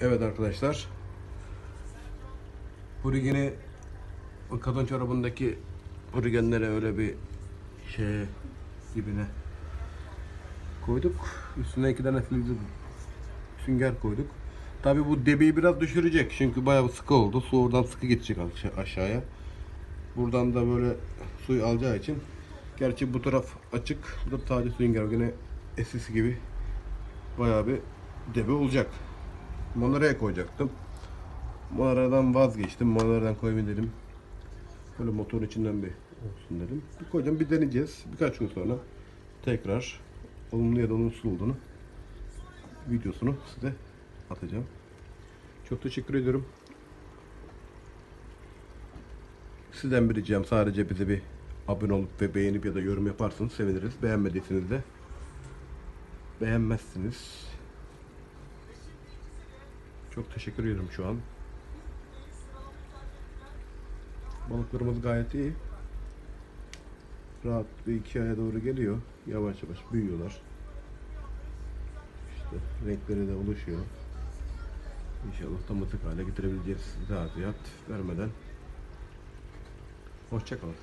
Evet arkadaşlar. Hurigeni o kadın çorabındaki hurigenlere öyle bir şey dibine koyduk. Üstüne iki tane filizli sünger koyduk. Tabi bu debiyi biraz düşürecek çünkü bayağı sıkı oldu. Su oradan sıkı gidecek aşa- aşağıya. Buradan da böyle suyu alacağı için Gerçi bu taraf açık. Bu da sadece sünger. Yine eskisi gibi bayağı bir debi olacak. Monora'ya koyacaktım. Monora'dan vazgeçtim. Monora'dan koymayayım dedim. Böyle motorun içinden bir olsun dedim. Bir koyacağım bir deneyeceğiz. Birkaç gün sonra tekrar olumlu ya da olumsuz olduğunu videosunu size atacağım. Çok teşekkür ediyorum. Sizden bir ricam sadece bize bir abone olup ve beğenip ya da yorum yaparsanız seviniriz. Beğenmediyseniz de beğenmezsiniz. Çok teşekkür ediyorum şu an. Balıklarımız gayet iyi. Rahat bir iki aya doğru geliyor. Yavaş yavaş büyüyorlar. İşte renkleri de oluşuyor. İnşallah damızlık hale getirebileceğiz. Zaten vermeden. Hoşçakalın.